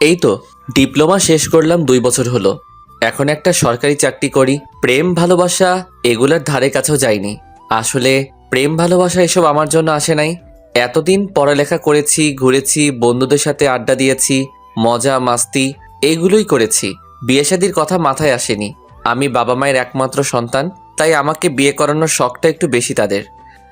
এই তো ডিপ্লোমা শেষ করলাম দুই বছর হলো। এখন একটা সরকারি চাকরি করি, প্রেম ভালোবাসা এগুলোর ধারে কাছেও যাইনি। আসলে প্রেম ভালোবাসা এসব আমার জন্য আসে নাই। এতদিন পড়ালেখা করেছি, ঘুরেছি, বন্ধুদের সাথে আড্ডা দিয়েছি, মজা, মাস্তি, এগুলোই করেছি। বিয়ে শাদির কথা মাথায় আসেনি। আমি বাবা মায়ের একমাত্র সন্তান, তাই আমাকে বিয়ে করানোর শখটা একটু বেশি তাদের।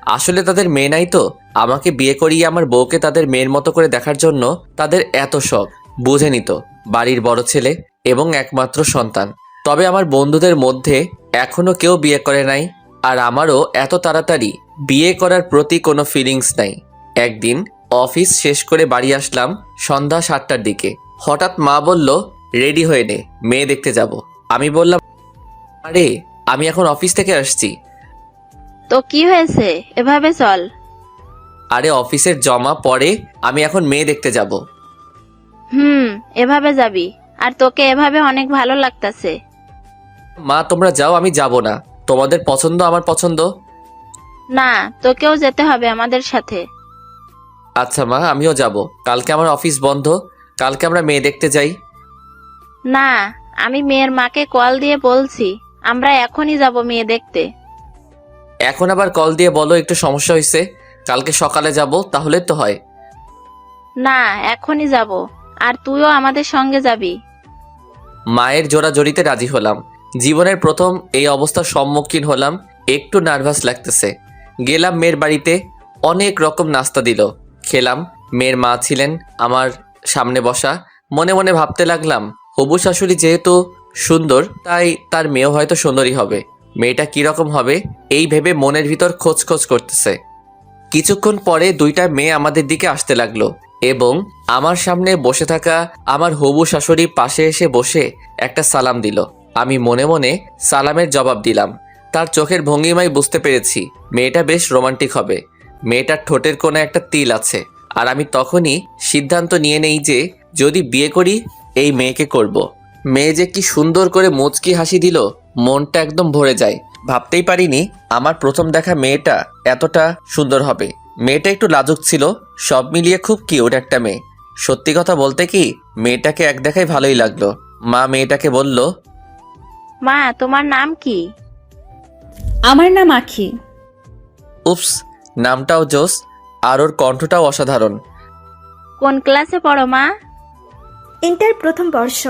আসলে তাদের মেয়ে নাই তো, আমাকে বিয়ে করিয়ে আমার বউকে তাদের মেয়ের মতো করে দেখার জন্য তাদের এত শখ। বুঝে নিত বাড়ির বড় ছেলে এবং একমাত্র সন্তান। তবে আমার বন্ধুদের মধ্যে এখনও কেউ বিয়ে করে নাই আর আমারও এত তাড়াতাড়ি বিয়ে করার প্রতি কোনো ফিলিংস নাই। একদিন অফিস শেষ করে বাড়ি আসলাম সন্ধ্যা সাতটার দিকে। হঠাৎ মা বলল রেডি হয়ে নে মেয়ে দেখতে যাব। আমি বললাম আরে আমি এখন অফিস থেকে আসছি। তো কি হয়েছে? এভাবে চল। আরে অফিসের জমা পরে আমি এখন মেয়ে দেখতে যাব। হুম এভাবে যাবি। আর তোকে এভাবে অনেক ভালো লাগতাছে। মা তোমরা যাও আমি যাব না। তোমাদের পছন্দ আমার পছন্দ? না তোকেও যেতে হবে আমাদের সাথে। আচ্ছা মা আমিও যাব। কালকে আমার অফিস বন্ধ। কালকে আমরা মেয়ে দেখতে যাই। না আমি মেয়ের মাকে কল দিয়ে বলছি। আমরা এখনই যাব মেয়ে দেখতে। এখন আবার কল দিয়ে বলো একটু সমস্যা হয়েছে কালকে সকালে যাব তাহলে তো হয়। না এখনই যাব। আর তুইও আমাদের সঙ্গে যাবি। মায়ের জোড়াজড়িতে রাজি হলাম। জীবনের প্রথম এই অবস্থার সম্মুখীন হলাম, একটু নার্ভাস লাগতেছে। গেলাম মেয়ের বাড়িতে, অনেক রকম নাস্তা দিল। খেলাম, মেয়ের মা ছিলেন আমার সামনে বসা। মনে মনে ভাবতে লাগলাম, হবু শাশুড়ি যেহেতু সুন্দর, তাই তার মেয়েও হয়তো সুন্দরী হবে। মেয়েটা কীরকম হবে, এই ভেবে মনের ভিতর খোঁজ খোঁজ করতেছে। কিছুক্ষণ পরে দুইটা মেয়ে আমাদের দিকে আসতে লাগল। এবং আমার সামনে বসে থাকা আমার হবু শাশুড়ি পাশে এসে বসে একটা সালাম দিল। আমি মনে মনে সালামের জবাব দিলাম। তার চোখের ভঙ্গিমায় বুঝতে পেরেছি, মেয়েটা বেশ রোমান্টিক হবে। মেয়েটার ঠোঁটের কোণে একটা তিল আছে। আর আমি তখনই সিদ্ধান্ত নিয়ে নেই যে যদি বিয়ে করি, এই মেয়েকে করব। মেয়ে যে কি সুন্দর করে মুচকি হাসি দিল, মনটা একদম ভরে যায়। ভাবতেই পারিনি আমার প্রথম দেখা মেয়েটা এতটা সুন্দর হবে। মেয়েটা একটু লাজুক ছিল সব মিলিয়ে খুব কিউট একটা মেয়ে। সত্যি কথা বলতে কি মেয়েটাকে এক দেখাই ভালোই লাগল। মা মেয়েটাকে বলল মা তোমার নাম কি? আমার নাম আখি। উপস নামটাও জোস আর ওর কণ্ঠটাও অসাধারণ। কোন ক্লাসে পড়ো মা? ইন্টার প্রথম বর্ষ।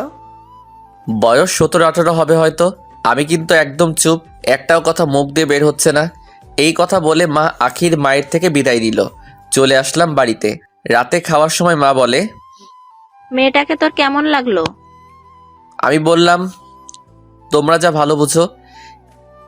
বয়স সতেরো আঠারো হবে হয়তো। আমি কিন্তু একদম চুপ একটাও কথা মুখ দিয়ে বের হচ্ছে না। এই কথা বলে মা আখির মায়ের থেকে বিদায় দিল চলে আসলাম বাড়িতে। রাতে খাওয়ার সময় মা বলে মেয়েটাকে তোর কেমন লাগল? আমি বললাম তোমরা যা ভালো বুঝো।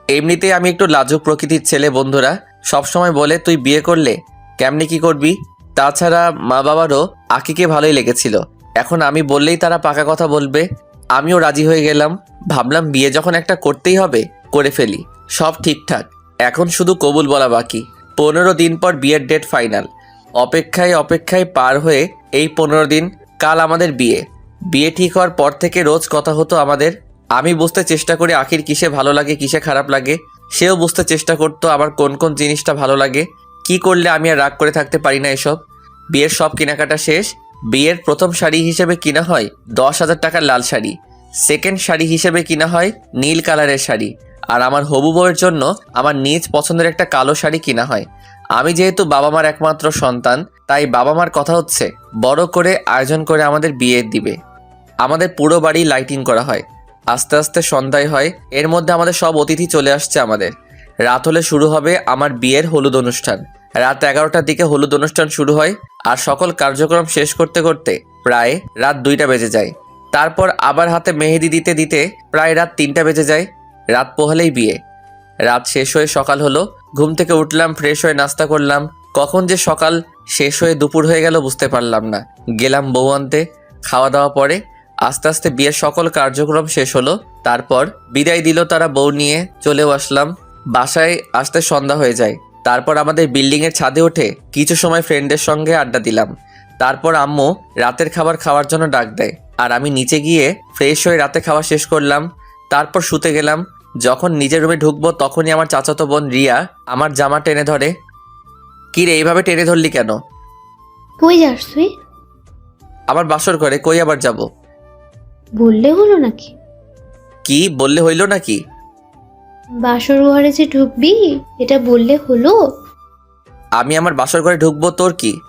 এমনিতেই আমি একটু লাজুক প্রকৃতির ছেলে বন্ধুরা। সব সময় বলে তুই বিয়ে করলে কেমনি কি করবি? তাছাড়া মা বাবারও আকিকে ভালোই লেগেছিল। এখন আমি বললেই তারা পাকা কথা বলবে। আমিও রাজি হয়ে গেলাম। ভাবলাম বিয়ে যখন একটা করতেই হবে করে ফেলি। সব ঠিকঠাক। এখন শুধু কবুল বলা বাকি। পনেরো দিন পর বিয়ের ডেট ফাইনাল। অপেক্ষায় অপেক্ষায় পার হয়ে এই পনেরো দিন, কাল আমাদের বিয়ে। বিয়ে ঠিক হওয়ার পর থেকে রোজ কথা হতো আমাদের। আমি বুঝতে চেষ্টা করি আখির কিসে ভালো লাগে, কিসে খারাপ লাগে। সেও বুঝতে চেষ্টা করতো আমার কোন কোন জিনিসটা ভালো লাগে। কি করলে আমি আর রাগ করে থাকতে পারি না এসব। বিয়ের সব কেনাকাটা শেষ। বিয়ের প্রথম শাড়ি হিসেবে কিনা হয় দশ হাজার টাকার লাল শাড়ি। সেকেন্ড শাড়ি হিসেবে কিনা হয় নীল কালারের শাড়ি। আর আমার হবু বউয়ের জন্য আমার নিজ পছন্দের একটা কালো শাড়ি কিনা হয়। আমি যেহেতু বাবা মার একমাত্র সন্তান, তাই বাবা মার কথা হচ্ছে, বড় করে আয়োজন করে আমাদের বিয়ে দিবে। আমাদের পুরো বাড়ি লাইটিং করা হয়। আস্তে আস্তে সন্ধ্যায় হয়, এর মধ্যে আমাদের সব অতিথি চলে আসছে আমাদের। রাত হলে শুরু হবে আমার বিয়ের হলুদ অনুষ্ঠান। রাত এগারোটার দিকে হলুদ অনুষ্ঠান শুরু হয়, আর সকল কার্যক্রম শেষ করতে করতে প্রায় রাত দুইটা বেজে যায়। তারপর আবার হাতে মেহেদি দিতে দিতে প্রায় রাত তিনটা বেজে যায়। রাত পোহালেই বিয়ে। রাত শেষ হয়ে সকাল হলো, ঘুম থেকে উঠলাম ফ্রেশ হয়ে নাস্তা করলাম। কখন যে সকাল শেষ হয়ে দুপুর হয়ে গেল বুঝতে পারলাম না। গেলাম বউ আনতে, খাওয়া দাওয়া পরে আস্তে আস্তে বিয়ের সকল কার্যক্রম শেষ হলো। তারপর বিদায় দিল তারা বউ নিয়ে, চলেও আসলাম। বাসায় আসতে সন্ধ্যা হয়ে যায়। তারপর আমাদের বিল্ডিংয়ের ছাদে উঠে কিছু সময় ফ্রেন্ডের সঙ্গে আড্ডা দিলাম। তারপর আম্মু রাতের খাবার খাওয়ার জন্য ডাক দেয়। আর আমি নিচে গিয়ে ফ্রেশ হয়ে রাতে খাওয়া শেষ করলাম। তারপর শুতে গেলাম। যখন নিজের রুমে ঢুকবো তখনই আমার চাচাতো বোন রিয়া আমার জামা টেনে ধরে কি রে এইভাবে টেনে ধরলি কেন? কই যাস তুই? আমার বাসর ঘরে কই আবার যাব? বললে হলো নাকি? কি? বললে হইল নাকি? বাসর ঘরে যে ঢুকবি এটা বললে হলো? আমি আমার বাসর ঘরে ঢুকবো তোর কি?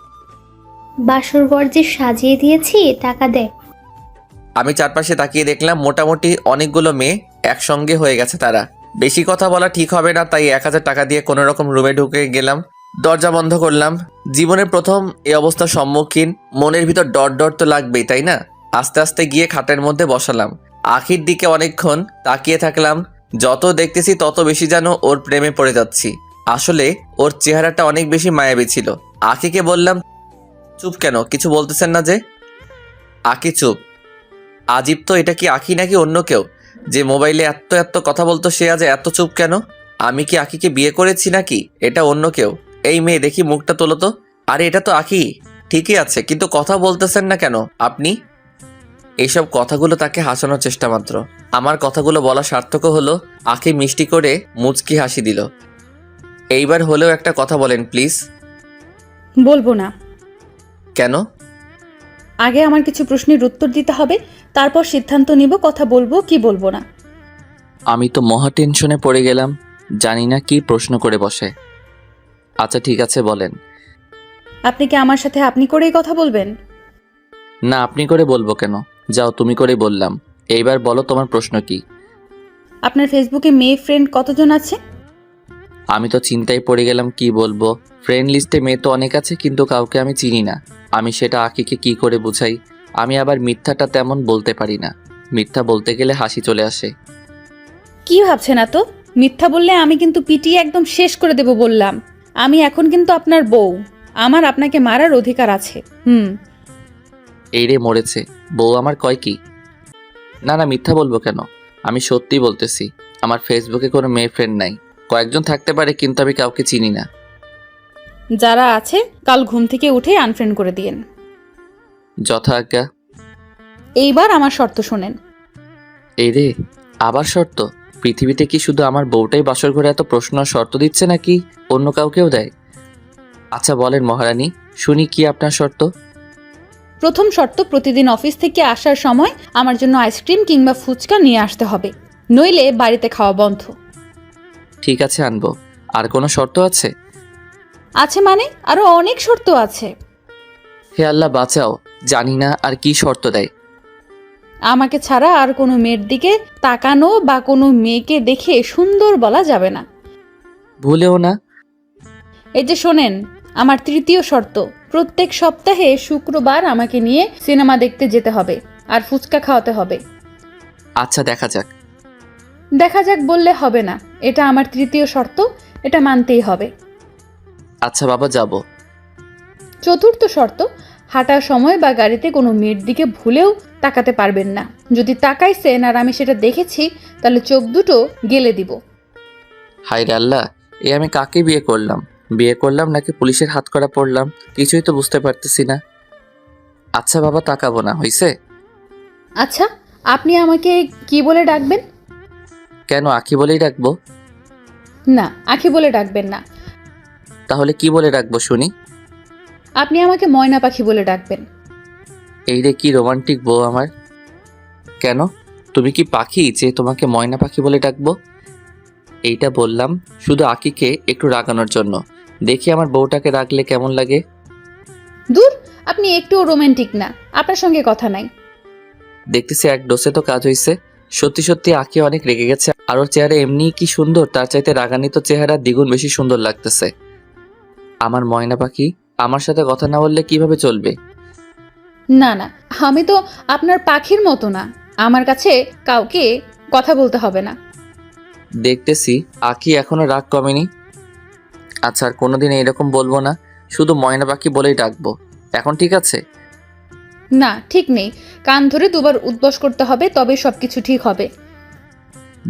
বাসর ঘর যে সাজিয়ে দিয়েছি টাকা দে। আমি চারপাশে তাকিয়ে দেখলাম মোটামুটি অনেকগুলো মেয়ে একসঙ্গে হয়ে গেছে তারা। বেশি কথা বলা ঠিক হবে না, তাই এক হাজার টাকা দিয়ে কোনো রকম রুমে ঢুকে গেলাম। দরজা বন্ধ করলাম। জীবনের প্রথম এই অবস্থার সম্মুখীন, মনের ভিতর ডট ডট তো লাগবেই, তাই না? আস্তে আস্তে গিয়ে খাটের মধ্যে বসালাম। আখির দিকে অনেকক্ষণ তাকিয়ে থাকলাম। যত দেখতেছি, তত বেশি যেন ওর প্রেমে পড়ে যাচ্ছি। আসলে ওর চেহারাটা অনেক বেশি মায়াবী ছিল। আখিকে বললাম, চুপ কেন? কিছু বলতেছেন না যে? আকি চুপ। আজিব তো, এটা কি আঁকি নাকি অন্য কেউ? যে মোবাইলে এত এত কথা বলতো সে আজ এত চুপ কেন? আমি কি আঁকিকে বিয়ে করেছি নাকি? এটা অন্য কেউ। এই মেয়ে দেখি মুখটা তোলো তো। আরে এটা তো আঁকি। ঠিকই আছে কিন্তু কথা বলতেছেন না কেন? আপনি? এইসব কথাগুলো তাকে হাসানোর চেষ্টা মাত্র। আমার কথাগুলো বলা সার্থক হলো আঁকি মিষ্টি করে মুচকি হাসি দিল। এইবার হলেও একটা কথা বলেন প্লিজ। বলব না। কেন? আগে আমার কিছু প্রশ্নের উত্তর দিতে হবে তারপর সিদ্ধান্ত নিব কথা বলব কি বলব না। আমি তো মহা টেনশনে পড়ে গেলাম জানি না কি প্রশ্ন করে বসে। আচ্ছা ঠিক আছে বলেন। আপনি কি আমার সাথে আপনি করেই কথা বলবেন? না আপনি করে বলব কেন? যাও তুমি করে বললাম। এইবার বলো তোমার প্রশ্ন কি। আপনার ফেসবুকে মেয়ে ফ্রেন্ড কতজন আছে? আমি তো চিন্তায় পড়ে গেলাম কি বলব। ফ্রেন্ড লিস্টে মেয়ে তো অনেক আছে কিন্তু কাউকে আমি চিনি না। আমি সেটা আকিকে কি করে বুঝাই? আমি আবার মিথ্যাটা তেমন বলতে পারি না। মিথ্যা বলতে গেলে হাসি চলে আসে। কি ভাবছেন এত? মিথ্যা বললে আমি কিন্তু পিটিয়ে একদম শেষ করে দেব বললাম। আমি এখন কিন্তু আপনার বউ। আমার আপনাকে মারার অধিকার আছে। হুম। এই রে মরেছে। বউ আমার কয় কি? না না মিথ্যা বলব কেন? আমি সত্যি বলতেছি। আমার ফেসবুকে কোনো মেয়ে ফ্রেন্ড নাই। কয়েকজন থাকতে পারে কিন্তু আমি কাউকে চিনি না। যারা আছে কাল ঘুম থেকে উঠে আনফ্রেন্ড করে দিয়েন। যথা আজ্ঞা এইবার আমার শর্ত শোনেন। এই রে আবার শর্ত? পৃথিবীতে কি শুধু আমার বউটাই বাসর ঘরে এত প্রশ্ন আর শর্ত দিচ্ছে নাকি অন্য কাউকেও দেয়? আচ্ছা বলেন মহারানী শুনি কি আপনার শর্ত? প্রথম শর্ত প্রতিদিন অফিস থেকে আসার সময় আমার জন্য আইসক্রিম কিংবা ফুচকা নিয়ে আসতে হবে। নইলে বাড়িতে খাওয়া বন্ধ। ঠিক আছে আনব। আর কোনো শর্ত আছে? আছে মানে? আরও অনেক শর্ত আছে। হে আল্লাহ বাঁচাও। জানি না আর কি শর্ত দেয়। আমাকে ছাড়া আর কোনো মেয়ের দিকে তাকানো বা কোনো মেয়েকে দেখে সুন্দর বলা যাবে না। ভুলেও না? এই যে শোনেন আমার তৃতীয় শর্ত। প্রত্যেক সপ্তাহে শুক্রবার আমাকে নিয়ে সিনেমা দেখতে যেতে হবে আর ফুচকা খাওয়াতে হবে। আচ্ছা দেখা যাক। দেখা যাক বললে হবে না। এটা আমার তৃতীয় শর্ত এটা মানতেই হবে। আচ্ছা বাবা যাব। চতুর্থ শর্ত হাঁটার সময় বা গাড়িতে কোনো মেয়ের দিকে ভুলেও তাকাতে পারবেন না। যদি তাকাইছেন আর আমি সেটা দেখেছি তাহলে চোখ দুটো গেলে দিব। হাই রে আল্লাহ এ আমি কাকে বিয়ে করলাম? বিয়ে করলাম নাকি পুলিশের হাত করা পড়লাম? কিছুই তো বুঝতে পারতেছি না। আচ্ছা বাবা তাকাবো না হইছে? আচ্ছা আপনি আমাকে কি বলে ডাকবেন? কেন আঁকি বলেই রাখব না আখি বলে ডাকবেন না। তাহলে কি বলে রাখব শুনি? আপনি আমাকে ময়না পাখি বলে ডাকবেন। এই রে কি রোমান্টিক বউ আমার। কেন? তুমি কি পাখি যে তোমাকে ময়না পাখি বলে ডাকবো? এইটা বললাম শুধু আকিকে একটু রাগানোর জন্য। দেখি আমার বউটাকে রাখলে কেমন লাগে। দূর আপনি একটুও রোমান্টিক না আপনার সঙ্গে কথা নাই। দেখতেছি এক ডোসে তো কাজ হয়েছে সত্যি সত্যি আঁকি অনেক রেগে গেছে। আর ওর চেহারা এমনিই কি সুন্দর তার চাইতে রাগান্বিত চেহারা দ্বিগুণ বেশি সুন্দর লাগতেছে। আমার ময়না পাখি আমার সাথে কথা না বললে কীভাবে চলবে? না না আমি তো আপনার পাখির মতো না। আমার কাছে কাউকে কথা বলতে হবে না। দেখতেছি আঁকি এখনও রাগ কমেনি। আচ্ছা আর কোনোদিন এইরকম বলব না শুধু ময়না পাখি বলেই ডাকবো। এখন ঠিক আছে? না ঠিক নেই। কান ধরে দুবার উদ্বাস করতে হবে তবে সবকিছু ঠিক হবে।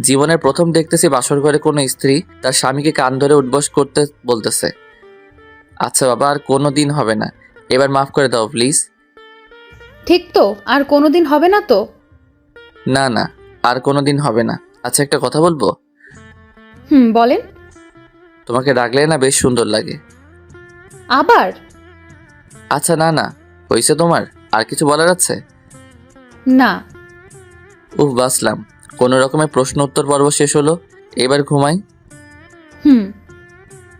জীবনের প্রথম দেখতেছি বাসর ঘরে কোনো স্ত্রী তার স্বামীকে কান ধরে উঠবস করতে বলতেছে। আচ্ছা বাবা আর কোনো দিন হবে না। এবার মাফ করে দাও প্লিজ ঠিক তো আর কোনোদিন হবে না তো? না না আর কোনো দিন হবে না। আচ্ছা একটা কথা বলব? হুম বলেন। তোমাকে রাখলে না বেশ সুন্দর লাগে। আবার? আচ্ছা না না হয়েছে তোমার। আর কিছু বলার আছে? না। উফ বাসলাম কোনো রকমের প্রশ্ন উত্তর পর্ব শেষ হলো? এবার ঘুমাই। হুম।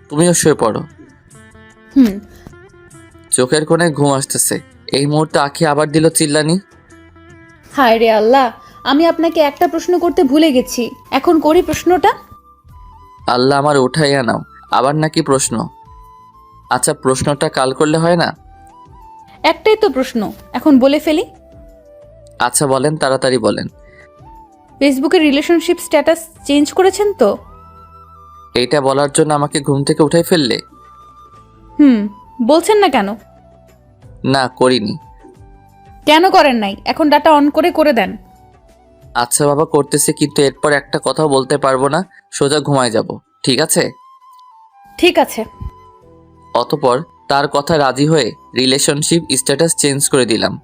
তুমিও শুয়ে পড়ো। হুম। চোখের কোণে ঘুম আসতেছে। এই মুহূর্তে আখি আবার দিল চিল্লানি। হায় রে আল্লাহ আমি আপনাকে একটা প্রশ্ন করতে ভুলে গেছি। এখন করি প্রশ্নটা? আল্লাহ আমার উঠাইয়া নাও। আবার নাকি প্রশ্ন? আচ্ছা প্রশ্নটা কাল করলে হয় না? একটাই তো প্রশ্ন। এখন বলে ফেলি। আচ্ছা বলেন তাড়াতাড়ি বলেন। ফেসবুকের রিলেশনশিপ স্ট্যাটাস চেঞ্জ করেছেন তো? এইটা বলার জন্য আমাকে ঘুম থেকে উঠাই ফেললে? হুম বলছেন না কেন? না করিনি। কেন করেন নাই? এখন ডাটা অন করে করে দেন। আচ্ছা বাবা করতেছে কিন্তু এরপর একটা কথাও বলতে পারব না। সোজা ঘুমায় যাব ঠিক আছে? ঠিক আছে। অতপর তার কথা রাজি হয়ে রিলেশনশিপ স্ট্যাটাস চেঞ্জ করে দিলাম।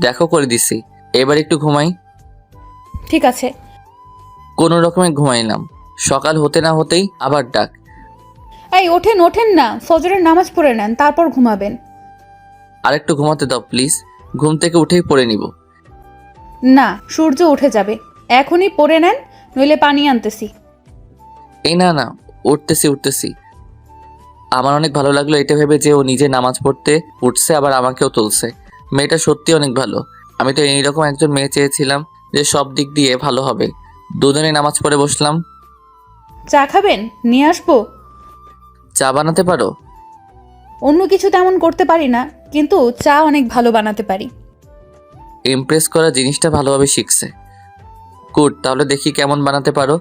দেখো করে দিছি। এবার একটু ঘুমাই। ঠিক আছে। কোনো রকমে ঘুমাইলাম। সকাল হতে না হতেই আবার ডাক। এই ওঠেন ওঠেন না। ফজরের নামাজ পড়ে নেন তারপর ঘুমাবেন। আরেকটু ঘুমাতে দাও প্লিজ। ঘুম থেকে উঠেই পড়ে নিব। না সূর্য উঠে যাবে। এখনই পড়ে নেন নইলে পানি আনতেছি। এই না না উঠতেছি উঠতেছি। আমার অনেক ভালো লাগল এটা ভেবে যে ও নিজে নামাজ পড়তে উঠছে আবার আমাকেও তুলছে। মেয়েটা সত্যি অনেক ভালো। আমি তো এইরকম একজন মেয়ে চেয়েছিলাম যে সব দিক দিয়ে ভালো হবে। দুজনে নামাজ পড়ে বসলাম। চা খাবেন? নিয়ে আসব? চা বানাতে পারো? অন্য কিছু তেমন করতে পারি না কিন্তু চা অনেক ভালো বানাতে পারি। ইমপ্রেস করা জিনিসটা ভালোভাবে শিখছে। গুড তাহলে দেখি কেমন বানাতে পারো।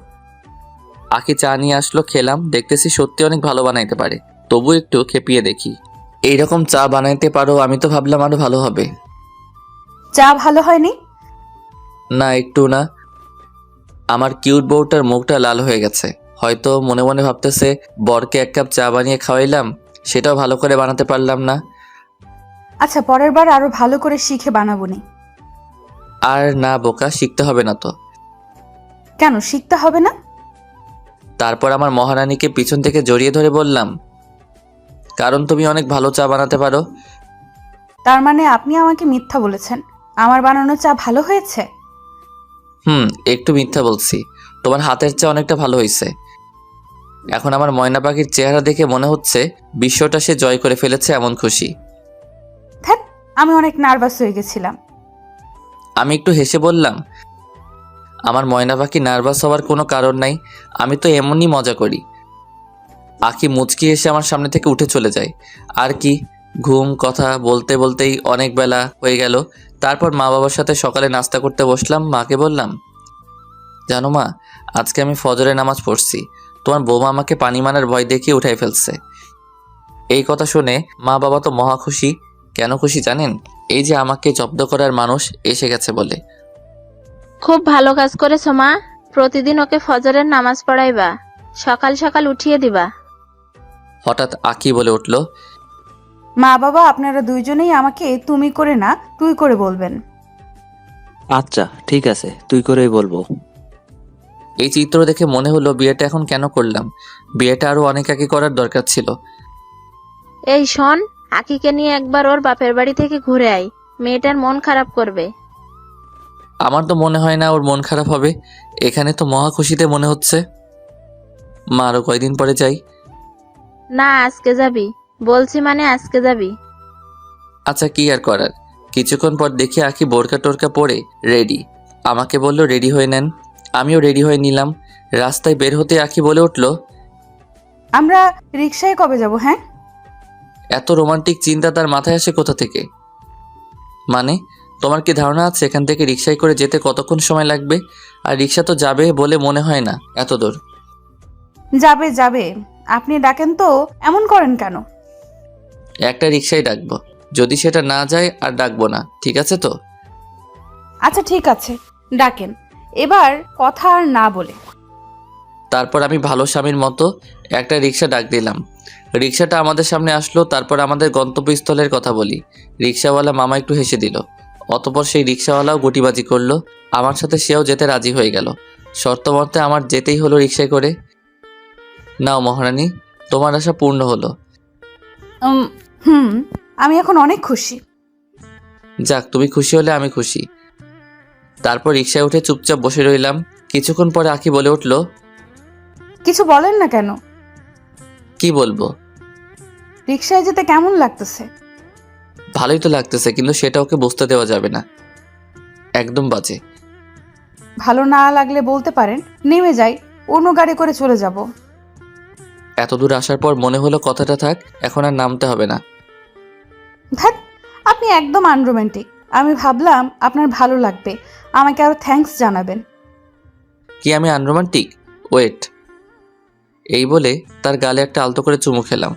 আখি চা নিয়ে আসলো খেলাম দেখতেছি সত্যি অনেক ভালো বানাইতে পারে। তবু একটু খেপিয়ে দেখি। এইরকম চা বানাইতে পারো আমি তো ভাবলাম আরও ভালো হবে। চা ভালো হয়নি? না একটু না। আমার কিউট বউটার মুখটা লাল হয়ে গেছে। হয়তো মনে মনে ভাবতেছে বরকে এক কাপ চা বানিয়ে খাওয়াইলাম সেটাও ভালো করে বানাতে পারলাম না। আচ্ছা পরের বার আরও ভালো করে শিখে বানাবো নি। আর না বোকা শিখতে হবে না তো। কেন শিখতে হবে না? তারপর আমার মহারানীকে পিছন থেকে জড়িয়ে ধরে বললাম কারণ তুমি অনেক ভালো চা বানাতে পারো। তার মানে আপনি আমাকে মিথ্যা বলেছেন। আমার বানানো চা ভালো হয়েছে? হুম একটু মিথ্যা বলছি। তোমার হাতের চা অনেকটা ভালো হয়েছে এখন আমার ময়না পাখির চেহারা দেখে মনে হচ্ছে বিশ্বটা সে জয় করে ফেলেছে এমন খুশি। ধ্যাত আমি অনেক নার্ভাস হয়ে গেছিলাম। আমি একটু হেসে বললাম আমার ময়না পাখি নার্ভাস হওয়ার কোনো কারণ নাই আমি তো এমনই মজা করি। আখি মুচকি এসে আমার সামনে থেকে উঠে চলে যায়। আর কি ঘুম কথা বলতে বলতেই অনেক বেলা হয়ে গেল। তারপর মা বাবার সাথে সকালে নাস্তা করতে বসলাম মাকে বললাম জানো মা আজকে আমি ফজরে নামাজ পড়ছি। তোমার বৌমা আমাকে পানি মানার ভয় দেখিয়ে উঠাই ফেলছে। এই কথা শুনে মা বাবা তো মহা খুশি। কেন খুশি জানেন? এই যে আমাকে জব্দ করার মানুষ এসে গেছে বলে। খুব ভালো কাজ করেছ মা। প্রতিদিন ওকে ফজরের নামাজ পড়াইবা। সকাল সকাল উঠিয়ে দিবা। হঠাৎ আকি বলে উঠল মা বাবা আপনারা দুইজনেই আমাকে তুমি করে না তুই করে বলবেন। আচ্ছা ঠিক আছে তুই করেই বলব। এই চিত্র দেখে মনে হলো বিয়েটা এখন কেন করলাম। বিয়েটা আরও অনেক আগে করার দরকার ছিল। এই শোন আকিকে নিয়ে একবার ওর বাপের বাড়ি থেকে ঘুরে আয়। মেয়েটার মন খারাপ করবে। আমার তো মনে হয় না ওর মন খারাপ হবে। এখানে তো মহা খুশিতে মনে হচ্ছে। মা আরও কয়দিন পরে যাই। না আজকে যাবি। বলছি মানে আজকে যাবি? আচ্ছা কি আর করার? কিছুক্ষণ পর দেখি আঁকি বোরকা টোরকা পরে রেডি আমাকে বলল রেডি হয়ে নেন। আমিও রেডি হয়ে নিলাম। রাস্তায় বের হতে আঁকি বলে উঠল আমরা রিক্সায় কবে যাব হ্যাঁ? এত রোমান্টিক চিন্তা তার মাথায় আসে কোথা থেকে? মানে তোমার কি ধারণা আছে এখান থেকে রিক্সায় করে যেতে কতক্ষণ সময় লাগবে? আর রিক্সা তো যাবে বলে মনে হয় না এত দূর? যাবে যাবে। আপনি ডাকেন তো এমন করেন কেন? একটা রিক্সাই ডাকবো। যদি সেটা না যায় আর ডাকবো না ঠিক আছে তো? আচ্ছা ঠিক আছে। ডাকেন। এবার কথা আর না বলে। তারপর আমি ভালো স্বামীর মতো একটা রিক্সা ডাক দিলাম। রিক্সাটা আমাদের সামনে আসলো তারপর আমাদের গন্তব্যস্থলের কথা বলি। রিক্সাওয়ালা মামা একটু হেসে দিল। অতপর সেই রিক্সাওয়ালাও গুটিবাজি করল। আমার সাথে সেও যেতে রাজি হয়ে গেল। শর্ত মতে আমার যেতেই হলো রিক্সায় করে। নাও মহারানী তোমার আশা পূর্ণ হলো। হুম আমি এখন অনেক খুশি। যাক তুমি খুশি হলে আমি খুশি। তারপর রিক্সায় উঠে চুপচাপ বসে রইলাম। কিছুক্ষণ পরে আঁকি বলে উঠল কিছু বলেন না কেন? কি বলব? রিক্সায় যেতে কেমন লাগতেছে? ভালোই তো লাগতেছে কিন্তু সেটা ওকে বুঝতে দেওয়া যাবে না। একদম বাজে। ভালো না লাগলে বলতে পারেন নেমে যাই অন্য গাড়ি করে চলে যাব। এত দূর আসার পর মনে হলো কথাটা থাক এখন আর নামতে হবে না। ধ্যাত আপনি একদম আনরোম্যান্টিক আমি ভাবলাম আপনার ভালো লাগবে। আমাকে আরও থ্যাঙ্কস জানাবেন। কি আমি আনরোমান্টিক ওয়েট এই বলে তার গালে একটা আলতো করে চুমু খেলাম।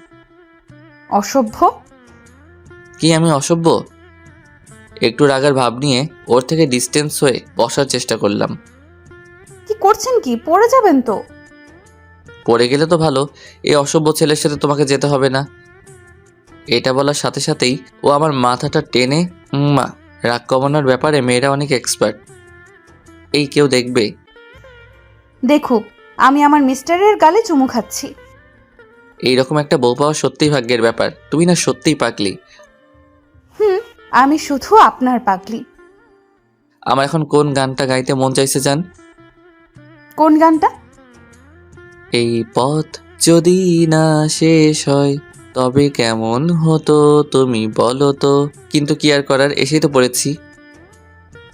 অসভ্য? কি আমি অসভ্য? একটু রাগার ভাব নিয়ে ওর থেকে ডিস্টেন্স হয়ে বসার চেষ্টা করলাম। কি করছেন কি? পড়ে যাবেন তো? পড়ে গেলে তো ভালো। এই অসভ্য ছেলের সাথে তোমাকে যেতে হবে না। এটা বলার সাথে সাথেই ও আমার মাথাটা টেনে মা রাগ কমানোর ব্যাপারে মেয়েরা অনেক এক্সপার্ট এই কেউ দেখবে? দেখুক আমি আমার মিস্টারের গালে চুমু খাচ্ছি। এইরকম একটা বউ পাওয়া সত্যিই ভাগ্যের ব্যাপার। তুমি না সত্যিই পাকলি হুম আমি শুধু আপনার পাগলি। আমার এখন কোন গানটা গাইতে মন চাইছে জান? কোন গানটা? এই পথ যদি না শেষ হয় তবে কেমন হতো তুমি বলো তো। কিন্তু কি আর করার এসেই তো পড়েছি।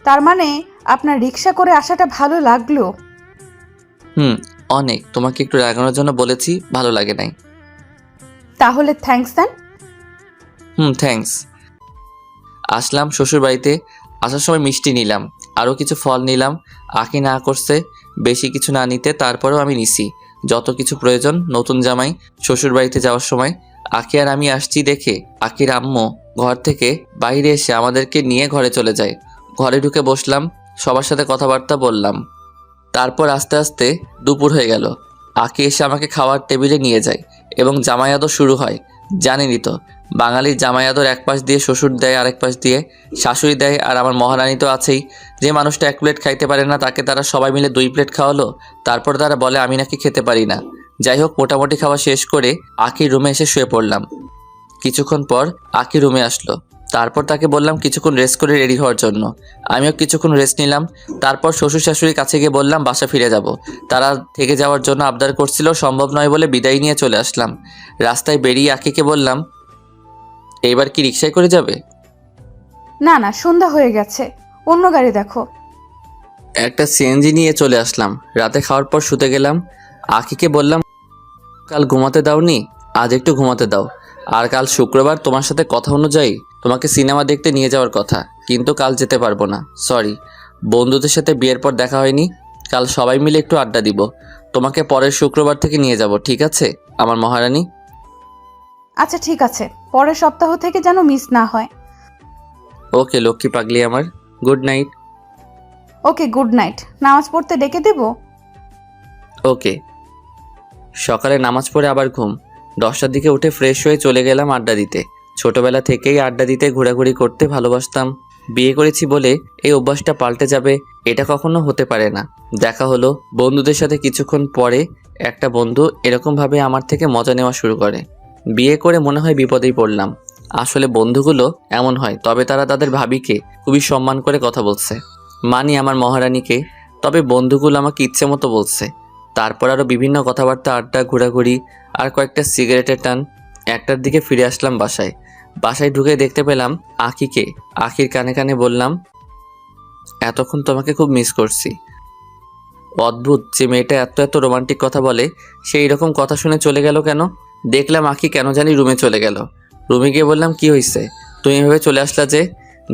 তার মানে আপনার রিক্সা করে আসাটা ভালো লাগল? হুম অনেক। তোমাকে একটু রাগানোর জন্য বলেছি ভালো লাগে নাই। তাহলে থ্যাঙ্কস দেন হুম থ্যাঙ্কস আসলাম শ্বশুর বাড়িতে আসার সময় মিষ্টি নিলাম আরও কিছু ফল নিলাম আঁকি না করছে বেশি কিছু না নিতে তারপরেও আমি নিছি। যত কিছু প্রয়োজন নতুন জামাই শ্বশুর বাড়িতে যাওয়ার সময় আঁকি আর আমি আসছি দেখে আঁকির আম্মু ঘর থেকে বাইরে এসে আমাদেরকে নিয়ে ঘরে চলে যায়। ঘরে ঢুকে বসলাম, সবার সাথে কথাবার্তা বললাম। তারপর আস্তে আস্তে দুপুর হয়ে গেল। আঁকি এসে আমাকে খাওয়ার টেবিলে নিয়ে যায় এবং জামায়াতও শুরু হয়। জানেনই তো বাঙালির জামায়াতর এক পাশ দিয়ে শ্বশুর দেয়, আরেক পাশ দিয়ে শাশুড়ি দেয় আর আমার মহারানী তো আছেই। যে মানুষটা এক প্লেট খাইতে পারে না, তাকে তারা সবাই মিলে দুই প্লেট খাওয়ালো। তারপর তারা বলে, আমি নাকি খেতে পারি না। যাই হোক মোটামুটি খাওয়া শেষ করে আখির রুমে এসে শুয়ে পড়লাম। কিছুক্ষণ পর আখি রুমে আসলো। তারপর তাকে বললাম কিছুক্ষণ রেস্ট করে রেডি হওয়ার জন্য। আমিও কিছুক্ষণ রেস্ট নিলাম। তারপর শ্বশুর শাশুড়ির কাছে গিয়ে বললাম বাসা ফিরে যাব। তারা থেকে যাওয়ার জন্য আবদার করছিল সম্ভব নয় বলে বিদায় নিয়ে চলে আসলাম। রাস্তায় বেরিয়ে আখিকে বললাম এইবার কি রিক্সায় করে যাবে? না না সন্ধ্যা হয়ে গেছে। অন্য গাড়ি দেখো। একটা সিএনজি নিয়ে চলে আসলাম। রাতে খাওয়ার পর শুতে গেলাম। আখিকে বললাম কাল ঘুমাতে দাওনি আজ একটু ঘুমাতে দাও। আর কাল শুক্রবার তোমার সাথে কথা অনুযায়ী তোমাকে সিনেমা দেখতে নিয়ে যাওয়ার কথা কিন্তু কাল যেতে পারব না। সরি বন্ধুদের সাথে বিয়ের পর দেখা হয়নি কাল সবাই মিলে একটু আড্ডা দিব। তোমাকে পরের শুক্রবার থেকে নিয়ে যাব ঠিক আছে আমার মহারানী? আচ্ছা ঠিক আছে। পরের সপ্তাহ থেকে যেন মিস না হয়। ওকে লক্ষ্মী পাগলি আমার। Good night. Okay good night. নামাজ পড়তে ডেকে দেবো? ওকে। সকালে নামাজ পড়ে আবার ঘুম। দশটার দিকে উঠে ফ্রেশ হয়ে চলে গেলাম আড্ডা দিতে। ছোটবেলা থেকেই আড্ডা দিতে ঘোরাঘুরি করতে ভালোবাসতাম। বিয়ে করেছি বলে এই অভ্যাসটা পাল্টে যাবে, এটা কখনো হতে পারে না। দেখা হলো, বন্ধুদের সাথে কিছুক্ষণ পরে একটা বন্ধু এরকমভাবে আমার থেকে মজা নেওয়া শুরু করে। বিয়ে করে মনে হয় বিপদেই পড়লাম। আসলে বন্ধুগুলো এমন হয়, তবে তারা তাদের ভাবিকে খুবই সম্মান করে কথা বলছে। মানি আমার মহারানীকে, তবে বন্ধুগুলো আমাকে ইচ্ছে মতো বলছে। তারপর আরও বিভিন্ন কথাবার্তা, আড্ডা, ঘোরাঘুরি আর কয়েকটা সিগারেটের টান। একটার দিকে ফিরে আসলাম বাসায়। বাসায় ঢুকে দেখতে পেলাম আখিকে আখির কানে কানে বললাম, এতক্ষণ তোমাকে খুব মিস করছি। অদ্ভুত যে মেয়েটা এত এত রোমান্টিক কথা বলে, সেই রকম কথা শুনে চলে গেল কেন? দেখলাম আখি কেন জানি রুমে চলে গেল। রুমে গিয়ে বললাম, কি হয়েছে তুমি এভাবে চলে আসলা যে?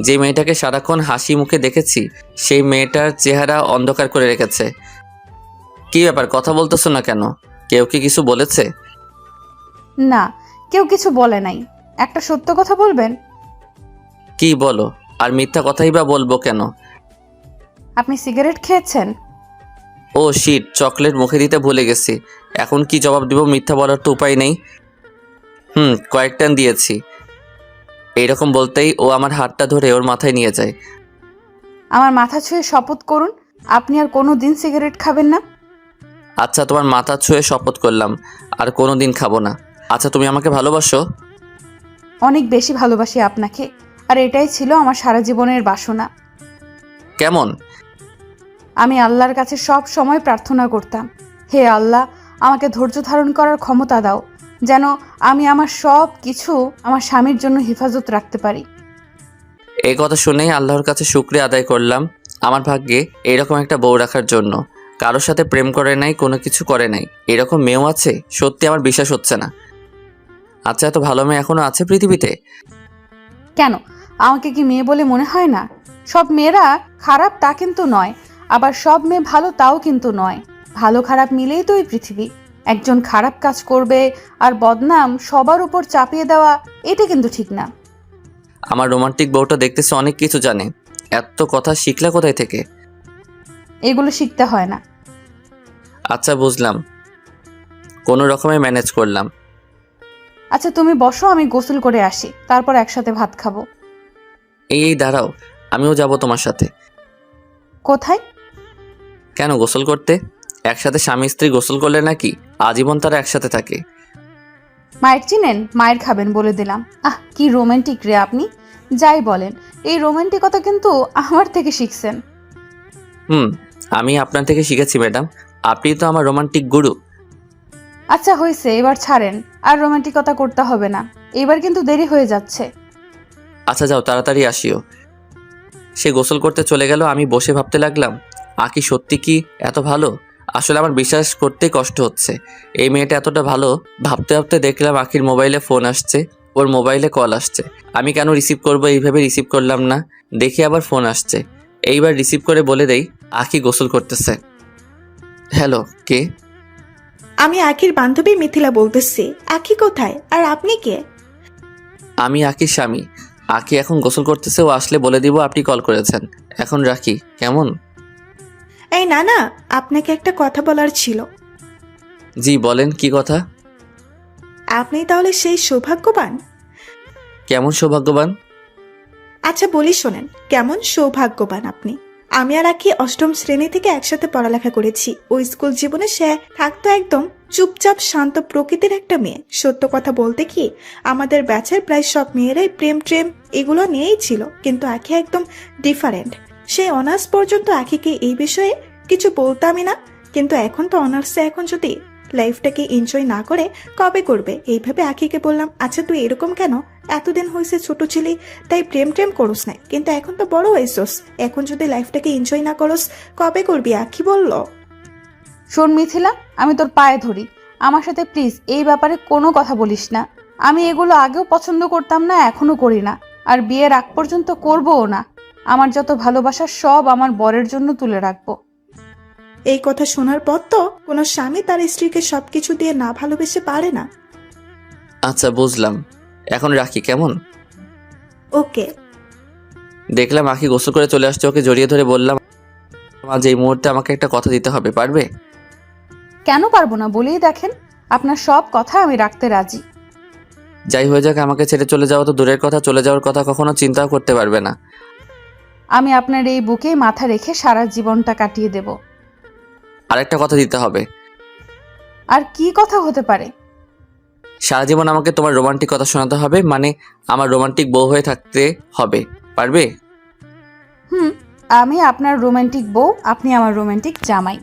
যে মেয়েটাকে সারাক্ষণ হাসি মুখে দেখেছি, সেই মেয়েটার চেহারা অন্ধকার করে রেখেছে। কি ব্যাপার কথা বলতেছো না কেন? কেউ কি কিছু বলেছে? না কেউ কিছু বলে নাই। একটা সত্য কথা বলবেন? কি বলো? আর মিথ্যা কথাই বা বলব কেন? আপনি সিগারেট খেয়েছেন? ও শিট চকলেট মুখে দিতে ভুলে গেছি। এখন কি জবাব দিব মিথ্যা বলার তো উপায় নেই? হুম কয়েকটান দিয়েছি। এইরকম বলতেই ও আমার হাতটা ধরে ওর মাথায় নিয়ে যায়। আমার মাথা ছুঁয়ে শপথ করুন আপনি আর কোনো দিন সিগারেট খাবেন না। আচ্ছা তোমার মাথা ছুঁয়ে শপথ করলাম আর কোনো দিন খাব না। আচ্ছা তুমি আমাকে ভালোবাসো? অনেক বেশি ভালোবাসি আপনাকে আর এটাই ছিল আমার সারা জীবনের বাসনা। কেমন? আমি আল্লাহর কাছে সব সময় প্রার্থনা করতাম হে আল্লাহ আমাকে ধৈর্য ধারণ করার ক্ষমতা দাও যেন আমি আমার সব কিছু আমার স্বামীর জন্য হেফাজত রাখতে পারি। এই কথা শুনেই আল্লাহর কাছে শুক্রিয়া আদায় করলাম আমার ভাগ্যে এরকম একটা বউ রাখার জন্য। কারোর সাথে প্রেম করে নাই কোনো কিছু করে নাই। এরকম মেয়েও আছে সত্যি আমার বিশ্বাস হচ্ছে না। আচ্ছা এত ভালো মেয়ে এখনও আছে পৃথিবীতে? কেন? আমাকে কি মেয়ে বলে মনে হয় না? সব মেয়েরা খারাপ তা কিন্তু নয় আবার সব মেয়ে ভালো তাও কিন্তু নয়। ভালো খারাপ মিলেই তো এই পৃথিবী। একজন খারাপ কাজ করবে আর বদনাম সবার উপর চাপিয়ে দেওয়া এটা কিন্তু ঠিক না। আমার রোমান্টিক বউটা দেখতেছে অনেক কিছু জানে। এত কথা শিখলা কোথায় থেকে? এগুলো শিখতে হয় না। আচ্ছা বুঝলাম। কোনো রকমে ম্যানেজ করলাম। আচ্ছা তুমি বসো আমি গোসল করে আসি। তারপর একসাথে ভাত খাব। এই এই দাঁড়াও আমিও যাব তোমার সাথে। কোথায়? কেন গোসল করতে? একসাথে স্বামী স্ত্রী গোসল করলে নাকি আজীবন তারা একসাথে থাকে? মায়ের চিনেন? মায়ের খাবেন বলে দিলাম। আহ কি রোমান্টিক রে আপনি। যাই বলেন এই রোমান্টিকতা কিন্তু আমার থেকে শিখছেন। হুম আমি আপনার থেকে শিখেছি ম্যাডাম। আপনি তো আমার রোমান্টিক গুরু। আচ্ছা হয়েছে এবার ছাড়েন। আর রোমান্টিকতা করতে হবে না। এবার কিন্তু দেরি হয়ে যাচ্ছে। আচ্ছা যাও তাড়াতাড়ি আসিও। সে গোসল করতে চলে গেল আমি বসে ভাবতে লাগলাম আকি সত্যি কি এত ভালো? আসলে আমার বিশ্বাস করতেই কষ্ট হচ্ছে। এই মেয়েটা এতটা ভালো? ভাবতে ভাবতে দেখলাম আখির মোবাইলে ফোন আসছে ওর মোবাইলে কল আসছে। আমি কেন রিসিভ করব? এইভাবে রিসিভ করলাম না। দেখি আবার ফোন আসছে। এইবার রিসিভ করে বলে দেই আখি গোসল করতেছে। হ্যালো কে? আমি আখির বান্ধবী মিথিলা বলতেছি। আখি কোথায়? আর আপনি কে? আমি আকির স্বামী। আকি এখন গোসল করতেছে ও আসলে বলে দিব আপনি কল করেছেন। এখন রাখি কেমন? এই না না আপনাকে একটা কথা বলার ছিল। জি বলেন কি কথা? আপনি তাহলে সেই সৌভাগ্যবান? কেমন সৌভাগ্যবান? আচ্ছা বলি শোনেন কেমন সৌভাগ্যবান আপনি? আমি আর আখি অষ্টম শ্রেণি থেকে একসাথে পড়ালেখা করেছি। ওই স্কুল জীবনে সে থাকতো একদম চুপচাপ, শান্ত প্রকৃতির একটা মেয়ে। সত্য কথা বলতে কি, আমাদের ব্যাচের প্রায় সব মেয়েরাই প্রেম ট্রেম এগুলো নিয়েই ছিল, কিন্তু আখি একদম ডিফারেন্ট সে অনার্স পর্যন্ত আখিকে এই বিষয়ে কিছু বলতামই না, কিন্তু এখন তো অনার্সে এখন যদি লাইফটাকে এনজয় না করে, কবে করবে? এইভাবে আখিকে বললাম আচ্ছা তুই এরকম কেন? এতদিন হয়েছে ছোট ছিলি তাই প্রেম প্রেম করস না কিন্তু এখন তো বড় হয়েছস এখন যদি লাইফটাকে এনজয় না করস কবে করবি আখি বলল? শোন মিথিলা আমি তোর পায়ে ধরি। আমার সাথে প্লিজ এই ব্যাপারে কোনো কথা বলিস না। আমি এগুলো আগেও পছন্দ করতাম না এখনও করি না। আর বিয়ের আগ পর্যন্ত করবও না। আমার যত ভালোবাসা সব আমার বরের জন্য তুলে রাখব। এই কথা শোনার পর তো কোনো স্বামী তার স্ত্রীকে সবকিছু দিয়ে না ভালোবেসে পারে না। আচ্ছা বুঝলাম। এখন রাখি কেমন? ওকে। দেখলাম আখি গোসল করে চলে আসছে ওকে জড়িয়ে ধরে বললাম আজ এই মুহূর্তে আমাকে একটা কথা দিতে হবে পারবে? কেন পারব না বলেই দেখেন আপনার সব কথা আমি রাখতে রাজি। যাই হয়ে যাক আমাকে ছেড়ে চলে যাওয়া তো দূরের কথা চলে যাওয়ার কথা কখনো চিন্তাও করতে পারবে না। আমি আপনার এই বুকেই মাথা রেখে সারা জীবনটা কাটিয়ে দেব। আরেকটা কথা দিতে হবে। আর কি কথা হতে পারে? সারা জীবন আমাকে তোমার রোমান্টিক কথা শোনাতে হবে মানে আমার রোমান্টিক বউ হয়ে থাকতে হবে, পারবে? হুম, আমি আপনার রোমান্টিক বউ, আপনি আমার রোমান্টিক জামাই।